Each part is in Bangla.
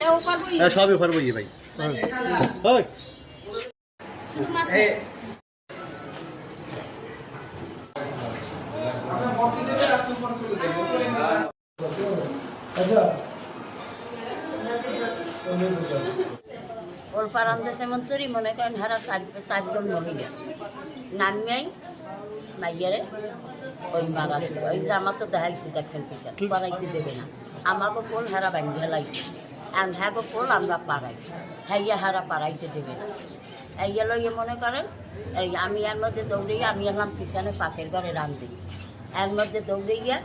হ্যাঁ সবই ভাই। ওর পারান্দে যেমন মনে করেন হারা চার চারজন মহিলা। নামিয়াই মাইয়ারে ওই মারা ওই যে আমার তো দেখাইছি দেখছেন পিছন পারাইতে দেবে না। আমাকে কোন হারা বাঙ্গিয়ে লাগছে এখন হ্যাঁ গো পোল আমরা পারাই হ্যাঁ হারা পারাইতে দেবে না এই লইয়ে মনে করেন এই আমি এর মধ্যে দৌড়িয়ে আমি এলাম পিছনে পাকের ঘরে রান দিই এর মধ্যে দৌড়ে দৌড়িয়ে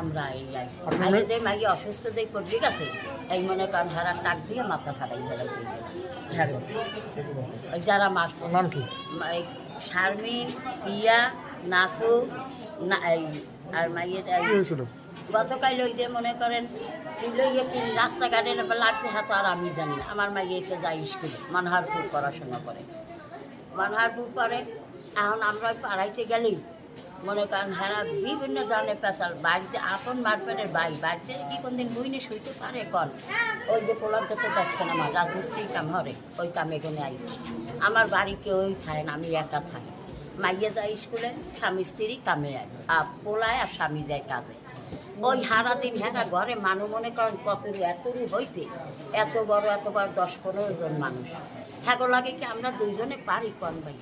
আমরা এই আইসি আইলে দেই মাইয়ে অসুস্থ দেই পড়লি গেছে এই মনে করেন হারা টাক দিয়ে মাথা ফাটাই ফেলাইছে হ্যাঁ গো। ওই যারা মারছে নাম কি? এই শারমিন ইয়া নাসু না এই আর মাইয়ের গতকাল ওই যে মনে করেন রাস্তাঘাটে লাগছে হাত আর আমি জানি না। আমার মাইয়ে তো যাই স্কুলে, মানহারপুর পড়াশোনা করে। মানহারপুর পরে এখন আমরা পাড়াইতে গেলেই মনে করেন হ্যাঁ বিভিন্ন ধরনের পেশাল, বাড়িতে আপন মারপেটের বাই বাড়িতে কি কোনদিন বইনে শুইতে পারে কন? ওই যে পোলাকে তো দেখছেন আমার রাজমিস্ত্রি কাম হরে, ওই কামে এখানে আইছে। আমার বাড়ি কেউই থাকে না, আমি একা থাকি। মাইয়ে যায় স্কুলে, স্বামী স্ত্রী কামে আর পোলায় আর স্বামী যায় কাজে। ওই হারা দিন হ্যাঁ ঘরে মানুষ মনে করেন কত এতরু হইতে এত বড় এত বড় দশ পনেরো জন মানুষ। হ্যাঁ লাগে কি আমরা দুইজনে পারি কন ভাই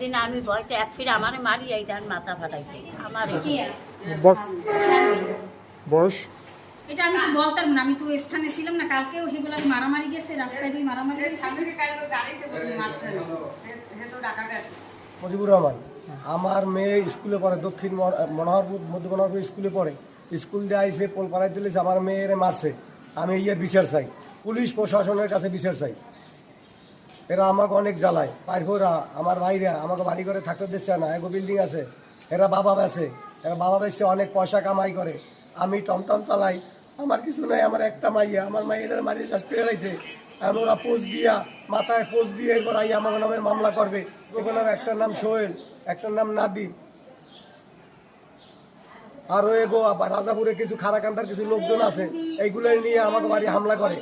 দিন আমি ভয়তে এক ফিরে আমারে মারি এই ধান মাথা ফাটাইছে। আমার। বয়স এটা আমি তো বলতাম না? আমি তো স্থানে ছিলাম না কালকেও সেগুলো মারামারি গেছে রাস্তায় দিয়ে মারামারি গেছে। মুজিবুর রহমান। আমার মেয়ে স্কুলে পড়ে, দক্ষিণ মনোহরপুর মধ্য মনোহরপুর স্কুলে পড়ে। স্কুল দিয়ে আইসে পোল পাড়াই তুলেছে আমার মেয়েরে মারছে। আমি ইয়ে বিচার চাই। পুলিশ প্রশাসনের কাছে বিচার চাই। এরা আমাকে অনেক জ্বালায়। পাইফোরা আমার ভাইরা, আমাকে বাড়ি করে থাকতে দিচ্ছে না। এগো বিল্ডিং আছে, এরা বাবা বেছে। এরা বাবা বেছে অনেক পয়সা কামাই করে। আমি টমটম চালাই আমার কিছু নাই, আমার একটা মাইয়া। আমার মাইয়ের মারিয়ে চাষ করে লাইছে এখন ওরা পোস্ট দিয়া, মাথায় পোস্ট দিয়ে এরপর আই আমার নামে মামলা করবে। এখানে একটার নাম সোহেল একটার নাম নাদিম। আর ওই গো রাজাপুরে কিছু খারাকান্তার কিছু লোকজন আছে এইগুলো নিয়ে আমাকে বাড়ি হামলা করে।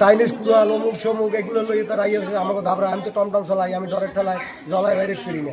চাইনিজ কুড়াল অমুক সমুক এগুলো লইয়ে তারা ইয়ে আমাকে ধাবরা আমি তো টমটম চলাই, আমি ডরের ঠেলাই জলাই বাইরে ফিরি না।